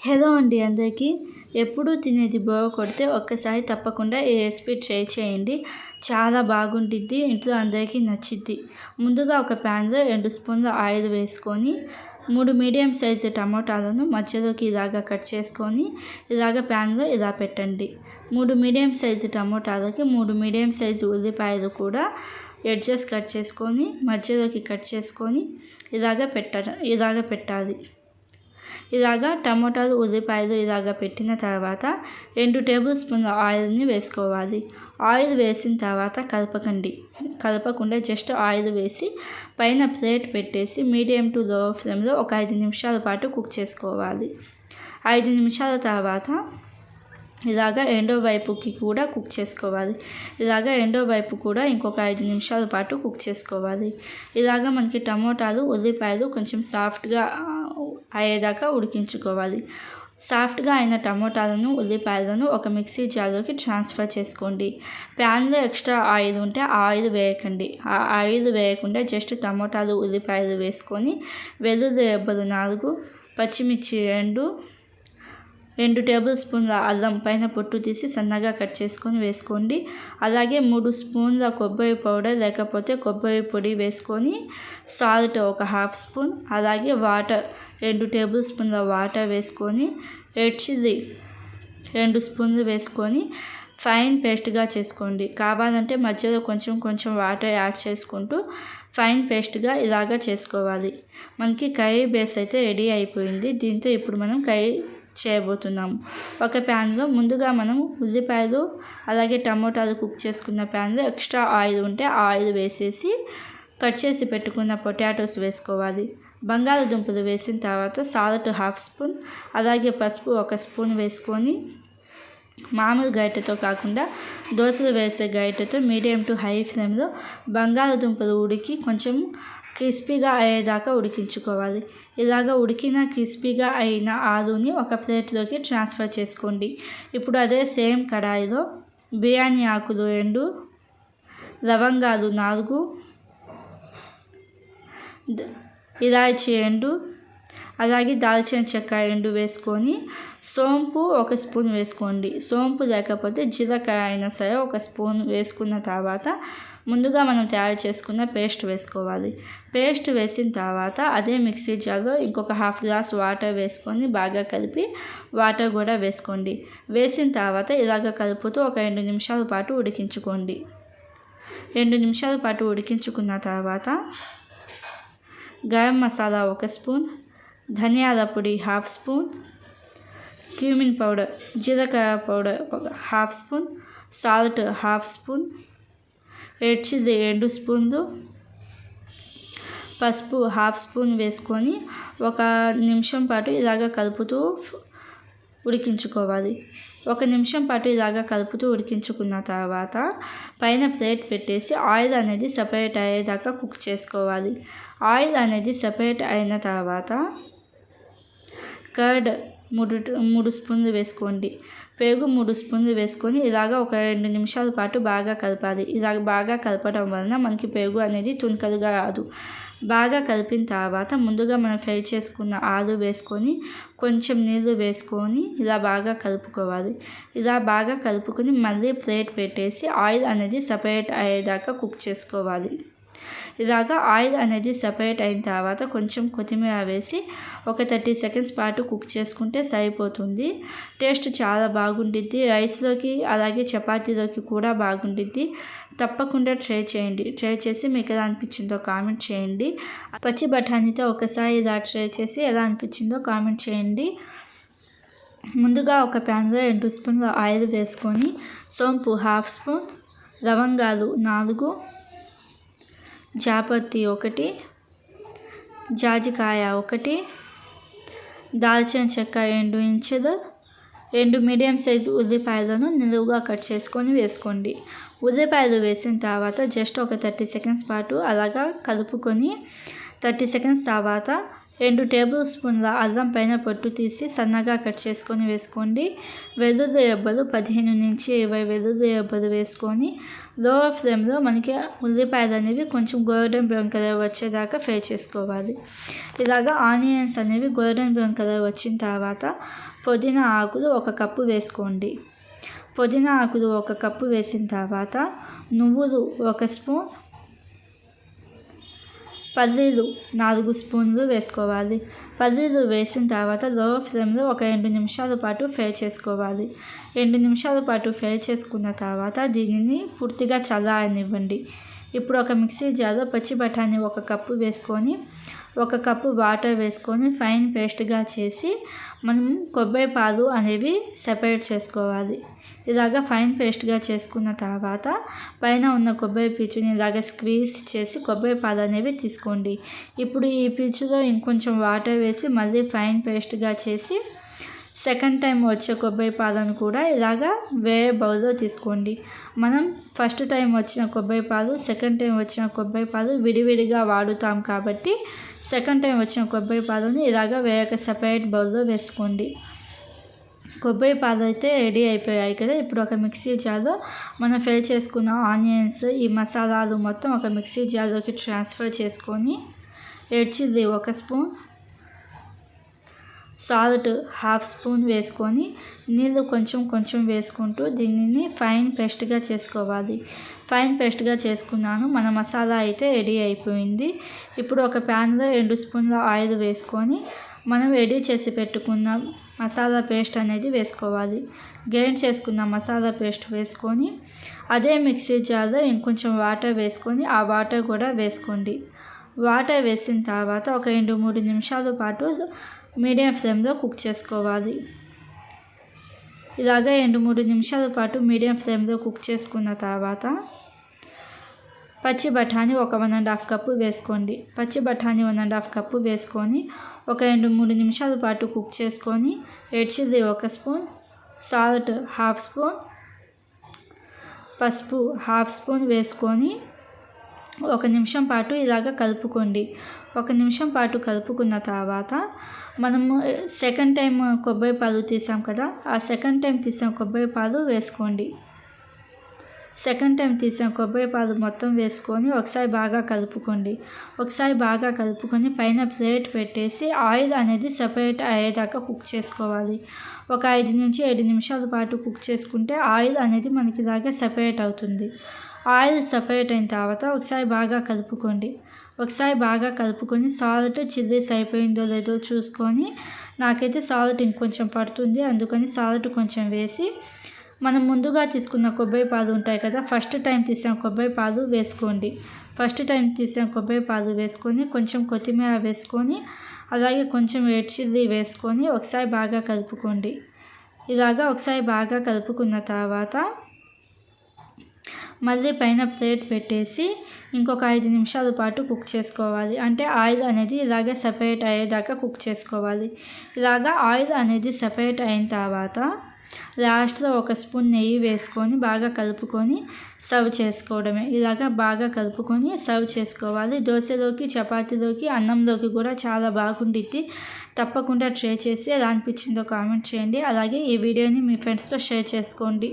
Hello అండి అందరికీ. ఎప్పుడూ తినేది బోర్ కొడితే ఒక్కసారి తప్పకుండా ఈ రెసిపీ ట్రై చేయండి. చాలా బాగుంటుంది ఇంట్లో అందరికీ నచ్చిద్ది. ముందుగా ఒక ప్యాన్లో రెండు స్పూన్ల ఆయిల్ వేసుకొని మూడు మీడియం సైజు టమోటాలను మధ్యలోకి ఇలాగా కట్ చేసుకొని ఇలాగ ప్యాన్లో ఇలా పెట్టండి. మూడు మీడియం సైజు టమోటాలకి మూడు మీడియం సైజు ఉల్లిపాయలు కూడా ఎడ్జెస్ కట్ చేసుకొని మధ్యలోకి కట్ చేసుకొని ఇలాగ పెట్ట ఇలాగ పెట్టాలి. ఇలాగా టమోటాలు ఉల్లిపాయలు ఇలాగ పెట్టిన తర్వాత రెండు టేబుల్ స్పూన్ల ఆయిల్ని వేసుకోవాలి. ఆయిల్ వేసిన తర్వాత కలపకండి. కలపకుండా జస్ట్ ఆయిల్ వేసి పైన ప్లేట్ పెట్టేసి మీడియం టు లో ఫ్లేమ్లో ఒక ఐదు నిమిషాల పాటు కుక్ చేసుకోవాలి. ఐదు నిమిషాల తర్వాత ఇలాగ రెండో వైపుకి కూడా కుక్ చేసుకోవాలి. ఇలాగ రెండో వైపు కూడా ఇంకొక ఐదు నిమిషాల పాటు కుక్ చేసుకోవాలి. ఇలాగ మనకి టమోటాలు ఉల్లిపాయలు కొంచెం సాఫ్ట్గా అయ్యేదాకా ఉడికించుకోవాలి. సాఫ్ట్గా అయిన టమోటాలను ఉల్లిపాయలను ఒక మిక్సీ జార్లోకి ట్రాన్స్ఫర్ చేసుకోండి. ప్యాన్లో ఎక్స్ట్రా ఆయిల్ ఉంటే ఆ ఆయిల్ వేయకండి. ఆ ఆయిల్ వేయకుండా జస్ట్ టమోటాలు ఉల్లిపాయలు వేసుకొని వెల్లుల్లి రెబ్బలు నాలుగు పచ్చిమిర్చి రెండు రెండు టేబుల్ స్పూన్ల అల్లం పైన పొట్టు తీసి సన్నగా కట్ చేసుకొని వేసుకోండి. అలాగే మూడు స్పూన్ల కొబ్బరి పౌడర్ లేకపోతే కొబ్బరి పొడి వేసుకొని సాల్ట్ ఒక హాఫ్ స్పూన్ అలాగే వాటర్ రెండు టేబుల్ స్పూన్ల వాటర్ వేసుకొని రెడ్ చిల్లీ రెండు స్పూన్లు వేసుకొని ఫైన్ పేస్ట్గా చేసుకోండి. కావాలంటే మధ్యలో కొంచెం కొంచెం వాటర్ యాడ్ చేసుకుంటూ ఫైన్ పేస్ట్గా ఇలాగా చేసుకోవాలి. మనకి కర్రీ బేస్ అయితే రెడీ అయిపోయింది. దీంతో ఇప్పుడు మనం కర్రీ చేయబోతున్నాము ఒక ప్యాన్లో ముందుగా మనం ఉల్లిపాయలు అలాగే టమోటాలు కుక్ చేసుకున్న ప్యాన్లో ఎక్స్ట్రా ఆయిల్ ఉంటే ఆ ఆయిల్ వేసేసి కట్ చేసి పెట్టుకున్న పొటాటోస్ వేసుకోవాలి. బంగాళదుంపలు వేసిన తర్వాత సాల్ట్ హాఫ్ స్పూన్ అలాగే పసుపు ఒక స్పూన్ వేసుకొని మామూలు గరిటెతో కాకుండా దోశలు వేసే గరిటెతో మీడియం టు హై ఫ్లేమ్లో బంగాళదుంపలు ఉడికి కొంచెం క్రిస్పీగా అయ్యేదాకా ఉడికించుకోవాలి. ఇలాగ ఉడికిన క్రిస్పీగా అయిన ఆలుని ఒక ప్లేట్లోకి ట్రాన్స్ఫర్ చేసుకోండి. ఇప్పుడు అదే సేమ్ కడాయిలో బిర్యానీ ఆకులు రెండు లవంగాలు నాలుగు ఇలాచి రెండు అలాగే దాల్చిన చెక్క రెండు వేసుకొని సోంపు ఒక స్పూన్ వేసుకోండి. సోంపు లేకపోతే జీలకాయ అయినా సరే ఒక స్పూన్ వేసుకున్న తర్వాత ముందుగా మనం తయారు చేసుకున్న పేస్ట్ వేసుకోవాలి. పేస్ట్ వేసిన తర్వాత అదే మిక్సీ జార్లో ఇంకొక హాఫ్ గ్లాస్ వాటర్ వేసుకొని బాగా కలిపి వాటర్ కూడా వేసుకోండి. వేసిన తర్వాత ఇలాగ కలుపుతూ ఒక రెండు నిమిషాల పాటు ఉడికించుకోండి. రెండు నిమిషాల పాటు ఉడికించుకున్న తర్వాత గరం మసాలా ఒక స్పూన్ ధనియాల పొడి హాఫ్ స్పూన్ క్యూమిన్ పౌడర్ జీలకర్ర పౌడర్ ఒక half spoon salt half spoon red రెండు స్పూన్లు. పసుపు హాఫ్ స్పూన్ వేసుకొని ఒక నిమిషం పాటు ఇలాగ కలుపుతూ ఉడికించుకోవాలి. ఒక నిమిషం పాటు ఇలాగ కలుపుతూ ఉడికించుకున్న తర్వాత పైన ప్లేట్ పెట్టేసి ఆయిల్ అనేది సపరేట్ అయ్యేదాకా కుక్ చేసుకోవాలి. ఆయిల్ అనేది సపరేట్ అయిన తర్వాత కర్డ్ మూడు మూడు స్పూన్లు వేసుకోండి. పెరుగు మూడు స్పూన్లు వేసుకొని ఇలాగ ఒక రెండు నిమిషాల పాటు బాగా కలపాలి. ఇలాగ బాగా కలపడం వలన మనకి పెరుగు అనేది తునకలుగా రాదు. బాగా కలిపిన తర్వాత ముందుగా మనం ఫ్రై చేసుకున్న ఆలు వేసుకొని కొంచెం నీళ్ళు వేసుకొని ఇలా బాగా కలుపుకోవాలి. ఇలా బాగా కలుపుకొని మళ్ళీ ప్లేట్ పెట్టేసి ఆయిల్ అనేది సపరేట్ అయ్యేదాకా కుక్ చేసుకోవాలి. ఇలాగా ఆయిల్ అనేది సపరేట్ అయిన తర్వాత కొంచెం కొత్తిమీర వేసి ఒక థర్టీ సెకండ్స్ పాటు కుక్ చేసుకుంటే సరిపోతుంది. టేస్ట్ చాలా బాగుండిద్ది. రైస్లోకి అలాగే చపాతీలోకి కూడా బాగుండిద్ది. తప్పకుండా ట్రై చేయండి. ట్రై చేసి మీకు ఎలా అనిపించిందో కామెంట్ చేయండి. పచ్చి బఠానీతో ఒకసారి ఇలా ట్రై చేసి ఎలా అనిపించిందో కామెంట్ చేయండి. ముందుగా ఒక ప్యాన్లో రెండు స్పూన్ల ఆయిల్ వేసుకొని సోంపు హాఫ్ స్పూన్ లవంగాలు నాలుగు జాపత్తి ఒకటి జాజికాయ ఒకటి దాల్చిన చెక్క రెండు ఇంచులు రెండు మీడియం సైజు ఉల్లిపాయలను నిలువుగా కట్ చేసుకొని వేసుకోండి. ఉల్లిపాయలు వేసిన తర్వాత జస్ట్ ఒక థర్టీ సెకండ్స్ పాటు అలాగా కలుపుకొని థర్టీ సెకండ్స్ తర్వాత రెండు టేబుల్ స్పూన్ల అల్లం పైన పొట్టు తీసి సన్నగా కట్ చేసుకొని వేసుకోండి. వెల్లుల్లి రెబ్బలు పదిహేను నుంచి ఇరవై వెల్లుల్లి రెబ్బలు వేసుకొని లో ఫ్లేమ్లో మనకి ఉల్లిపాయలు అనేవి కొంచెం గోల్డెన్ బ్రౌన్ కలర్ వచ్చేదాకా ఫ్రై చేసుకోవాలి. ఇలాగా ఆనియన్స్ అనేవి గోల్డెన్ బ్రౌన్ కలర్ వచ్చిన తర్వాత పుదీనా ఆకులు ఒక కప్పు వేసుకోండి. పుదీనా ఆకులు ఒక కప్పు వేసిన తర్వాత నువ్వులు ఒక స్పూన్ పల్లీలు నాలుగు స్పూన్లు వేసుకోవాలి. పల్లీలు వేసిన తర్వాత లో ఫ్లేమ్లో ఒక రెండు నిమిషాల పాటు ఫ్రై చేసుకోవాలి. రెండు నిమిషాల పాటు ఫ్రై చేసుకున్న తర్వాత దీనిని పూర్తిగా చల్లారనివ్వండి. ఇప్పుడు ఒక మిక్సీ జార్లో పచ్చి బఠానీ ఒక కప్పు వేసుకొని ఒక కప్పు వాటర్ వేసుకొని ఫైన్ పేస్ట్గా చేసి మనం కొబ్బరి పాలు అనేవి సెపరేట్ చేసుకోవాలి. ఇలాగ ఫైన్ పేస్ట్గా చేసుకున్న తర్వాత పైన ఉన్న కొబ్బరి పీచుని ఇలాగ స్క్వీజ్ చేసి కొబ్బరి పాలు అనేవి తీసుకోండి. ఇప్పుడు ఈ పీచులో ఇంకొంచెం వాటర్ వేసి మళ్ళీ ఫైన్ పేస్ట్గా చేసి సెకండ్ టైం వచ్చే కొబ్బరి పాలను కూడా ఇలాగా వేరే బౌల్లో తీసుకోండి. మనం ఫస్ట్ టైం వచ్చిన కొబ్బరి పాలు సెకండ్ టైం వచ్చిన కొబ్బరి పాలు విడివిడిగా వాడుతాం కాబట్టి సెకండ్ టైం వచ్చిన కొబ్బరి పాలను ఇలాగ వేరొక సపరేట్ బౌల్లో వేసుకోండి. కొబ్బరి పాలు అయితే రెడీ అయిపోయాయి కదా. ఇప్పుడు ఒక మిక్సీ జార్లో మనం ఫ్రై చేసుకున్న ఆనియన్స్ ఈ మసాలాలు మొత్తం ఒక మిక్సీ జార్లోకి ట్రాన్స్ఫర్ చేసుకొని రెడ్ చిల్లీ ఒక స్పూన్ సాల్ట్ హాఫ్ స్పూన్ వేసుకొని నీళ్ళు కొంచెం కొంచెం వేసుకుంటూ దీనిని ఫైన్ పేస్ట్గా చేసుకోవాలి. ఫైన్ పేస్ట్గా చేసుకున్నాను. మన మసాలా అయితే రెడీ అయిపోయింది. ఇప్పుడు ఒక ప్యాన్లో రెండు స్పూన్ల ఆయిల్ వేసుకొని మనం రెడీ చేసి పెట్టుకున్న మసాలా పేస్ట్ అనేది వేసుకోవాలి. గ్రైండ్ చేసుకున్న మసాలా పేస్ట్ వేసుకొని అదే మిక్సీ జార్లో ఇంకొంచెం వాటర్ వేసుకొని ఆ వాటర్ కూడా వేసుకోండి. వాటర్ వేసిన తర్వాత ఒక రెండు మూడు నిమిషాల పాటు మీడియం ఫ్లేమ్లో కుక్ చేసుకోవాలి. ఇలాగే రెండు మూడు నిమిషాల పాటు మీడియం ఫ్లేమ్లో కుక్ చేసుకున్న తర్వాత పచ్చి బఠానీ ఒక వన్ అండ్ హాఫ్ కప్పు వేసుకోండి. పచ్చి బఠానీ వన్ అండ్ హాఫ్ కప్పు వేసుకొని ఒక రెండు మూడు నిమిషాల పాటు కుక్ చేసుకొని రెడ్ చిల్లీ ఒక స్పూన్ సాల్ట్ హాఫ్ స్పూన్ పసుపు హాఫ్ స్పూన్ వేసుకొని ఒక నిమిషం పాటు ఇలాగ కలుపుకోండి. ఒక నిమిషం పాటు కలుపుకున్న తర్వాత మనము సెకండ్ టైం కొబ్బరి పాలు తీసాం కదా ఆ సెకండ్ టైం తీసిన కొబ్బరి పాలు వేసుకోండి. సెకండ్ టైం తీసిన కొబ్బరి పాలు మొత్తం వేసుకొని ఒకసారి బాగా కలుపుకోండి. ఒకసారి బాగా కలుపుకొని పైన ప్లేట్ పెట్టేసి ఆయిల్ అనేది సపరేట్ అయ్యేదాకా కుక్ చేసుకోవాలి. ఒక ఐదు నుంచి ఏడు నిమిషాల పాటు కుక్ చేసుకుంటే ఆయిల్ అనేది మనకి ఇలాగే సపరేట్ అవుతుంది. ఆయిల్ సపరేట్ అయిన తర్వాత ఒకసారి బాగా కలుపుకోండి. ఒకసారి బాగా కలుపుకొని సాల్ట్ చిల్లీస్ అయిపోయిందో లేదో చూసుకొని నాకైతే సాల్ట్ ఇంకొంచెం పడుతుంది అందుకని సాల్ట్ కొంచెం వేసి మనం ముందుగా తీసుకున్న కొబ్బరి పాలు ఉంటాయి కదా ఫస్ట్ టైం తీసిన కొబ్బరి పాలు వేసుకోండి. ఫస్ట్ టైం తీసిన కొబ్బరి పాలు వేసుకొని కొంచెం కొత్తిమీర వేసుకొని అలాగే కొంచెం రెడ్ చిల్లీ వేసుకొని ఒకసారి బాగా కలుపుకోండి. ఇలాగా ఒకసారి బాగా కలుపుకున్న తర్వాత మళ్ళీ పైన ప్లేట్ పెట్టేసి ఇంకొక ఐదు నిమిషాల పాటు కుక్ చేసుకోవాలి. అంటే ఆయిల్ అనేది ఇలాగే సపరేట్ అయ్యేదాకా కుక్ చేసుకోవాలి. ఇలాగా ఆయిల్ అనేది సపరేట్ అయిన తర్వాత లాస్ట్లో ఒక స్పూన్ నెయ్యి వేసుకొని బాగా కలుపుకొని సర్వ్ చేసుకోవడమే. ఇలాగా బాగా కలుపుకొని సర్వ్ చేసుకోవాలి. దోశలోకి చపాతీలోకి అన్నంలోకి కూడా చాలా బాగుండిద్ది. తప్పకుండా ట్రై చేసి ఎలా అనిపించిందో కామెంట్ చేయండి. అలాగే ఈ వీడియోని మీ ఫ్రెండ్స్తో షేర్ చేసుకోండి.